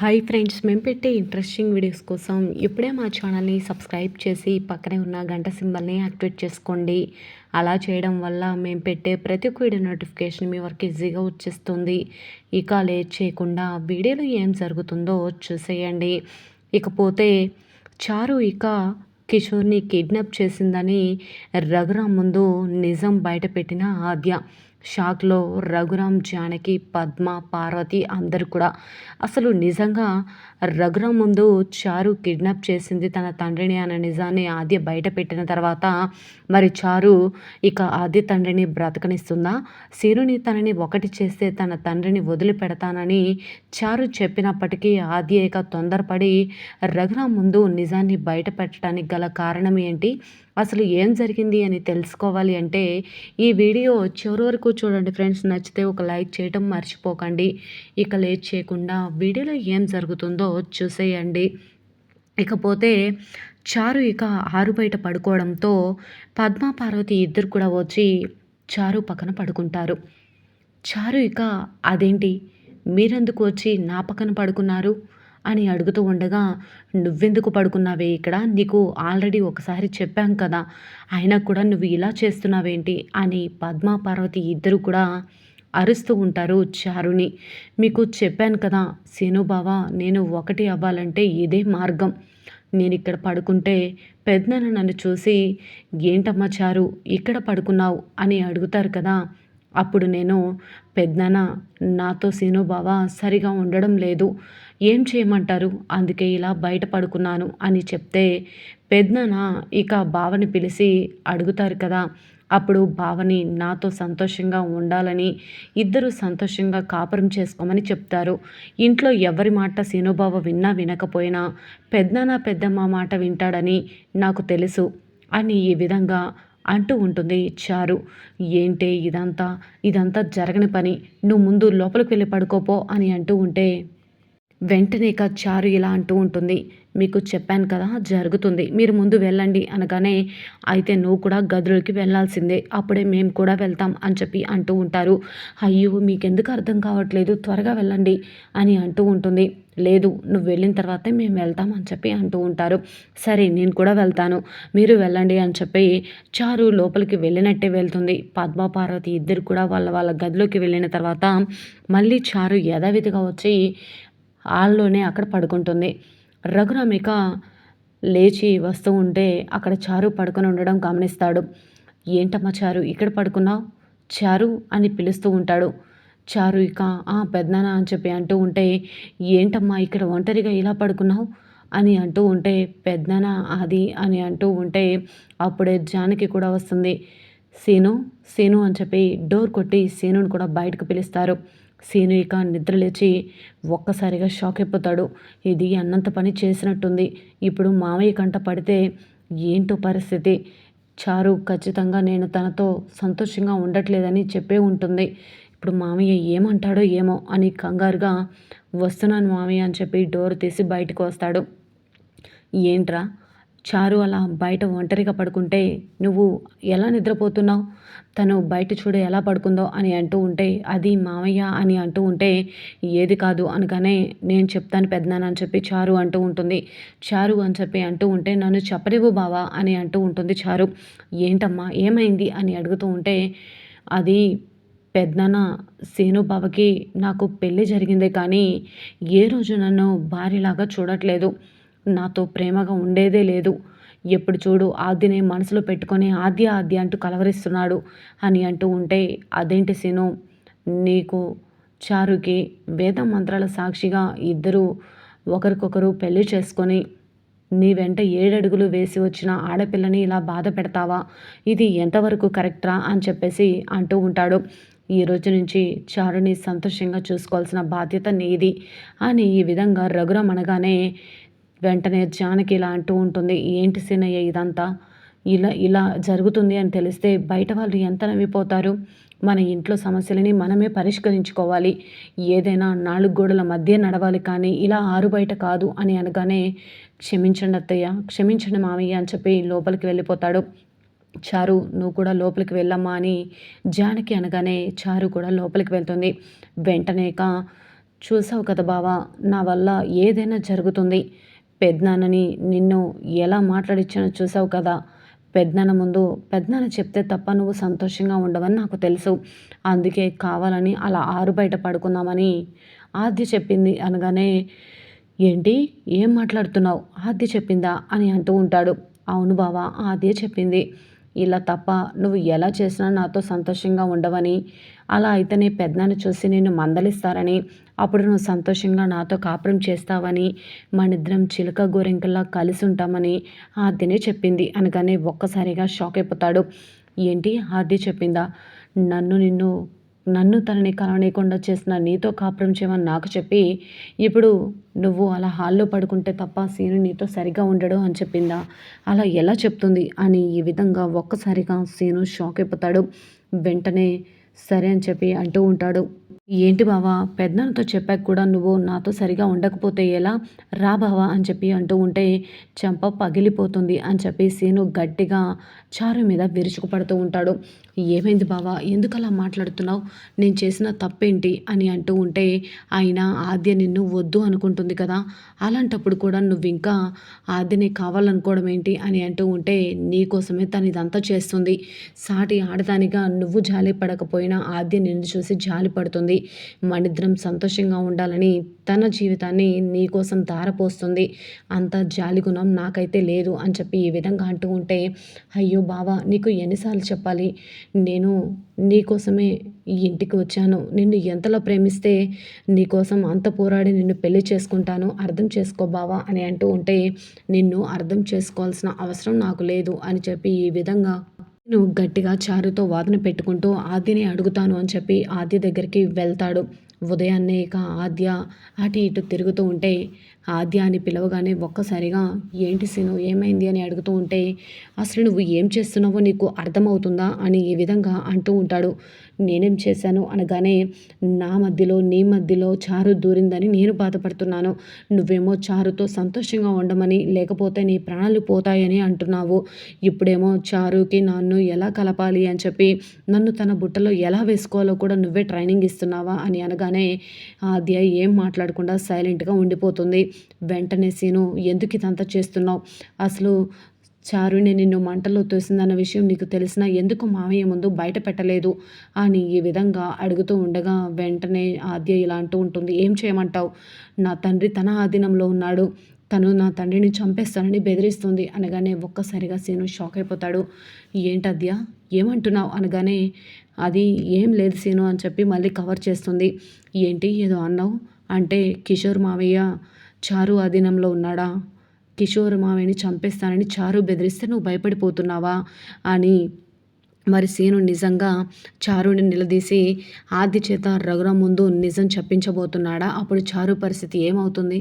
Hi friends మేము పెట్టే interesting videos కోసం ఇప్పుడే మా ఛానల్ని సబ్స్క్రైబ్ చేసి పక్కనే ఉన్న గంట సింబల్ని యాక్టివేట్ చేసుకోండి. అలా చేయడం వల్ల మేము పెట్టే ప్రతి ఒక్క వీడియో నోటిఫికేషన్ మీ వరకు ఈజీగా వచ్చేస్తుంది. ఇక లేట్ చేయకుండా వీడియోలో ఏం జరుగుతుందో చూసేయండి. ఇకపోతే చారు ఇక కిషోర్ని కిడ్నాప్ చేసిందని రఘురామ్ ముందు నిజం బయటపెట్టిన ఆద్య. షాక్లో రఘురామ్ జానకి పద్మ పార్వతి అందరు కూడా. అసలు నిజంగా రఘురామ్ ముందు చారు కిడ్నాప్ చేసింది తన తండ్రిని అన్న నిజాన్ని ఆద్య బయట పెట్టిన తర్వాత మరి చారు ఇక ఆద్య తండ్రిని బ్రతకనిస్తుందా? సిరుని తనని ఒకటి చేస్తే తన తండ్రిని వదిలిపెడతానని చారు చెప్పినప్పటికీ ఆద్య ఇక తొందరపడి రఘురామ్ ముందు నిజాన్ని బయట పెట్టడానికి గల కారణం ఏంటి? అసలు ఏం జరిగింది అని తెలుసుకోవాలి అంటే ఈ వీడియో చివరి వరకు చూడండి ఫ్రెండ్స్. నచ్చితే ఒక లైక్ చేయటం మర్చిపోకండి. ఇక లేట్ చేయకుండా వీడియోలో ఏం జరుగుతుందో చూసేయండి. ఇకపోతే చారు ఇక ఆరు బయట పడుకోవడంతో పద్మా పార్వతి ఇద్దరు కూడా వచ్చి చారు పక్కన పడుకుంటారు. చారు ఇక అదేంటి? మీరెందుకు వచ్చి నా పక్కన పడుకున్నారు? అని అడుగుతూ ఉండగా నువ్వెందుకు పడుకున్నావే ఇక్కడ? నీకు ఆల్రెడీ ఒకసారి చెప్పాం కదా అయినా కూడా నువ్వు ఇలా చేస్తున్నావేంటి? అని పద్మా పార్వతి ఇద్దరు కూడా అరుస్తూ ఉంటారు చారుని. మీకు చెప్పాను కదా సీను నేను ఒకటి అవ్వాలంటే ఇదే మార్గం. నేను ఇక్కడ పడుకుంటే పెద్దన నన్ను చూసి ఏంటమ్మా చారు ఇక్కడ పడుకున్నావు? అని అడుగుతారు కదా అప్పుడు నేను పెద్దన నాతో సీను బావ సరిగా ఉండడం లేదు. ఏం చేయమంటారు? అందుకే ఇలా బయట పడుకున్నాను అని చెప్తే పెద్దన ఇక బావని పిలిచి అడుగుతారు కదా అప్పుడు బావని నాతో సంతోషంగా ఉండాలని ఇద్దరు సంతోషంగా కాపురం చేసుకోమని చెప్తారు. ఇంట్లో ఎవరి మాట సీనుబావ విన్నా వినకపోయినా పెద్దనా పెద్దమ్మ మాట వింటాడని నాకు తెలుసు అని ఈ విధంగా అంటూ ఉంటుంది. చారు ఏంటే ఇదంతా? ఇదంతా జరగని పని. నువ్వు ముందు లోపలికి వెళ్ళి పడుకోపో అని అంటూ ఉంటే వెంటనే ఇక చారు ఇలా అంటూ ఉంటుంది. మీకు చెప్పాను కదా జరుగుతుంది. మీరు ముందు వెళ్ళండి అనగానే అయితే నువ్వు కూడా గదులకి వెళ్ళాల్సిందే. అప్పుడే మేము కూడా వెళ్తాం అని చెప్పి అంటూ ఉంటారు. అయ్యో మీకెందుకు అర్థం కావట్లేదు? త్వరగా వెళ్ళండి అని అంటూ ఉంటుంది. లేదు నువ్వు వెళ్ళిన తర్వాతే మేము వెళ్తాం అని చెప్పి అంటూ ఉంటారు. సరే నేను కూడా వెళ్తాను. మీరు వెళ్ళండి అని చెప్పి చారు లోపలికి వెళ్ళినట్టే వెళ్తుంది. పద్మ పార్వతి ఇద్దరు కూడా వాళ్ళ వాళ్ళ గదిలోకి వెళ్ళిన తర్వాత మళ్ళీ చారు యథావిధిగా వచ్చి హాల్లోనే అక్కడ పడుకుంటుంది. రఘురామిక లేచి వస్తూ ఉంటే అక్కడ చారు పడుకొని ఉండడం గమనిస్తాడు. ఏంటమ్మా చారు ఇక్కడ పడుకున్నావు? చారు అని పిలుస్తూ ఉంటాడు. చారు ఇక ఆ పెద్దనా అని చెప్పి అంటూ ఉంటే ఏంటమ్మా ఇక్కడ ఒంటరిగా ఇలా పడుకున్నావు? అని అంటూ ఉంటే పెద్దనా అది అని అంటూ ఉంటే అప్పుడే జానకి కూడా వస్తుంది. సీను సీను అని చెప్పి డోర్ కొట్టి సీనుని కూడా బయటకు పిలుస్తారు. సీను ఇక నిద్రలేచి ఒక్కసారిగా షాక్ అయిపోతాడు. ఇది అన్నంత పని చేసినట్టుంది. ఇప్పుడు మామయ్య కంట పడితే ఏంటో పరిస్థితి? చారు ఖచ్చితంగా నేను తనతో సంతోషంగా ఉండట్లేదని చెప్పే ఉంటుంది. ఇప్పుడు మామయ్య ఏమంటాడో ఏమో అని కంగారుగా వస్తున్నాను మామయ్య అని చెప్పి డోర్ తీసి బయటకు వస్తాడు. ఏంట్రా? చారు అలా బయట ఒంటరిగా పడుకుంటే నువ్వు ఎలా నిద్రపోతున్నావు? తను బయట చూడ ఎలా పడుకుందో అని అంటూ ఉంటే అది మామయ్య అని అంటూ ఉంటే ఏది కాదు అనగానే నేను చెప్తాను పెద్దనాన్న అని చెప్పి చారు అంటూ ఉంటుంది. చారు అని చెప్పి అంటూ ఉంటే నన్ను చెప్పలేవు బావా అని అంటూ ఉంటుంది చారు. ఏంటమ్మా? ఏమైంది? అని అడుగుతూ ఉంటే అది పెద్దన సేను బావకి నాకు పెళ్ళి జరిగిందే కానీ ఏ రోజు నన్ను భార్యలాగా చూడట్లేదు. నాతో ప్రేమగా ఉండేదే లేదు. ఎప్పుడు చూడు ఆదినే మనసులో పెట్టుకొని ఆద్య ఆద్య అంటూ కలవరిస్తున్నాడు అని అంటూ ఉంటే అదేంటి సీను నీకు చారుకి వేద మంత్రాల సాక్షిగా ఇద్దరు ఒకరికొకరు పెళ్ళి చేసుకొని నీ వెంట ఏడడుగులు వేసి వచ్చిన ఆడపిల్లని ఇలా బాధ పెడతావా? ఇది ఎంతవరకు కరెక్టరా? అని చెప్పేసి అంటూ ఉంటాడు. ఈ రోజు నుంచి చారుని సంతోషంగా చూసుకోవాల్సిన బాధ్యత నీది అని ఈ విధంగా రఘురం అనగానే వెంటనే జానకి ఇలా అంటూ ఉంటుంది ఏంటి సీనయ్య ఇదంతా? ఇలా ఇలా జరుగుతుంది అని తెలిస్తే బయట వాళ్ళు ఎంత నవ్విపోతారు? మన ఇంట్లో సమస్యలని మనమే పరిష్కరించుకోవాలి. ఏదైనా నాలుగు గోడల మధ్య నడవాలి కానీ ఇలా ఆరు బయట కాదు అని అనగానే క్షమించండి అత్తయ్య క్షమించండి మామయ్య అని చెప్పి లోపలికి వెళ్ళిపోతాడు. చారు నువ్వు కూడా లోపలికి వెళ్ళమ్మా అని జానకి అనగానే చారు కూడా లోపలికి వెళ్తుంది. వెంటనేక చూసావు కదా బావా నా వల్ల ఏదైనా జరుగుతుంది. పెద్దనాన్నని నిన్ను ఎలా మాట్లాడిచ్చానో చూసావు కదా. పెద్దనాన్న ముందు పెద్దనాన్న చెప్తే తప్ప నువ్వు సంతోషంగా ఉండవని నాకు తెలుసు. అందుకే కావాలని అలా ఆరు బయట పడుకుందామని ఆద్య చెప్పింది అనగానే ఏంటి? ఏం మాట్లాడుతున్నావు? ఆద్య చెప్పిందా? అని అంటూ ఉంటాడు. అవును బావా ఆద్య చెప్పింది. ఇలా తప్ప నువ్వు ఎలా చేసినా నాతో సంతోషంగా ఉండవని అలా అయితేనే పెద్దనాన్ని చూసి నేను మందలిస్తారని అప్పుడు నువ్వు సంతోషంగా నాతో కాపురం చేస్తావని మనిద్దరం చిలుక గోరింకల్లా కలిసి ఉంటామని ఆద్యనే చెప్పింది. అనగానే ఒక్కసారిగా షాక్ అయిపోతాడు. ఏంటి? ఆద్య చెప్పిందా? నన్ను నిన్ను నన్ను తనని కలవనీయకుండా చేసిన నీతో కాపురం చేయమని నాకు చెప్పి ఇప్పుడు నువ్వు అలా హాల్లో పడుకుంటే తప్ప సీను నీతో సరిగా ఉండడు అని చెప్పిందా? అలా ఎలా చెప్తుంది? అని ఈ విధంగా ఒక్కసారిగా సీను షాక్ అయిపోతాడు. వెంటనే సరే అని చెప్పి అంటూ ఉంటాడు. ఏంటి బావా? పెద్దనాన్నతో చెప్పాక కూడా నువ్వు నాతో సరిగా ఉండకపోతే ఎలా? రా బావా అని చెప్పి అంటూ ఉంటే చెంప పగిలిపోతుంది అని చెప్పి సీను గట్టిగా చారు మీద విరుచుకుపడుతూ ఉంటాడు. ఏమైంది బావా? ఎందుకు అలా మాట్లాడుతున్నావు? నేను చేసిన తప్పేంటి? అని అంటూ ఉంటే ఆయన ఆద్య నిన్ను వద్దు అనుకుంటుంది కదా? అలాంటప్పుడు కూడా నువ్వు ఇంకా ఆద్యని కావాలనుకోవడం ఏంటి? అని అంటూ ఉంటే నీకోసమే తను ఇదంతా చేస్తుంది. సాటి ఆడదానిగా నువ్వు జాలి పడకపోయినా ఆద్య నిన్ను చూసి జాలి పడుతుంది మనిద్దరం సంతోషంగా ఉండాలని తన జీవితాన్ని నీకోసం ధారపోస్తుంది. అంత జాలి గుణం నాకైతే లేదు అని చెప్పి ఈ విధంగా అంటూ ఉంటే అయ్యో బావా నీకు ఎన్నిసార్లు చెప్పాలి? నేను నీకోసమే ఈ ఇంటికి వచ్చాను. నిన్ను ఎంతలా ప్రేమిస్తే నీకోసం అంత పోరాడి నిన్ను పెళ్ళి చేసుకుంటాను? అర్థం చేసుకో బావా అని అంటూ ఉంటే నిన్ను అర్థం చేసుకోవాల్సిన అవసరం నాకు లేదు అని చెప్పి ఈ విధంగా నువ్వు గట్టిగా చారుతో వాదన పెట్టుకుంటూ ఆద్యని అడుగుతాను అని చెప్పి ఆద్య దగ్గరికి వెళ్తాడు. ఉదయాన్నే ఇక ఆద్య అటు ఇటు తిరుగుతూ ఉంటే ఆద్య అని పిలవగానే ఒక్కసారిగా ఏంటి సీను ఏమైంది? అని అడుగుతూ ఉంటే అసలు నువ్వు ఏం చేస్తున్నావో నీకు అర్థమవుతుందా? అని ఈ విధంగా అంటూ ఉంటాడు. నేనేం చేశాను అనగానే నా మధ్యలో నీ మధ్యలో చారు దూరిందని నేను బాధపడుతున్నాను. నువ్వేమో చారుతో సంతోషంగా ఉండమని లేకపోతే నీ ప్రాణాలు పోతాయని అంటున్నావు. ఇప్పుడేమో చారుకి నన్ను ఎలా కలపాలి అని చెప్పి నన్ను తన బుట్టలో ఎలా వేసుకోవాలో కూడా నువ్వే ట్రైనింగ్ ఇస్తున్నావా అని అనగానే ఆద్య ఏం మాట్లాడకుండా సైలెంట్గా ఉండిపోతుంది. వెంటనే సీను ఎందుకు ఇదంతా చేస్తున్నావు? అసలు చారుని నిన్ను మంటలో తోసిందన్న విషయం నీకు తెలిసినా ఎందుకు మామయ్య ముందు బయట పెట్టలేదు? అని ఈ విధంగా అడుగుతూ ఉండగా వెంటనే ఆద్య ఇలా అంటూ ఉంటుంది. ఏం చేయమంటావు? నా తండ్రి తన ఆధీనంలో ఉన్నాడు. తను నా తండ్రిని చంపేస్తానని బెదిరిస్తుంది అనగానే ఒక్కసారిగా సీను షాక్ అయిపోతాడు. ఏంటద్యా ఏమంటున్నావు? అనగానే అది ఏం లేదు సీను అని చెప్పి మళ్ళీ కవర్ చేస్తుంది. ఏంటి? ఏదో అన్నావు? అంటే కిషోర్ మావయ్య చారు ఆధీనంలో ఉన్నాడా? కిషోర్ మావయ్యని చంపేస్తానని చారు బెదిరిస్తే నువ్వు భయపడిపోతున్నావా అని మరి సీను నిజంగా చారుని నిలదీసి ఆది చేత రఘురాం ముందు నిజం చెప్పించబోతున్నాడా? అప్పుడు చారు పరిస్థితి ఏమవుతుంది?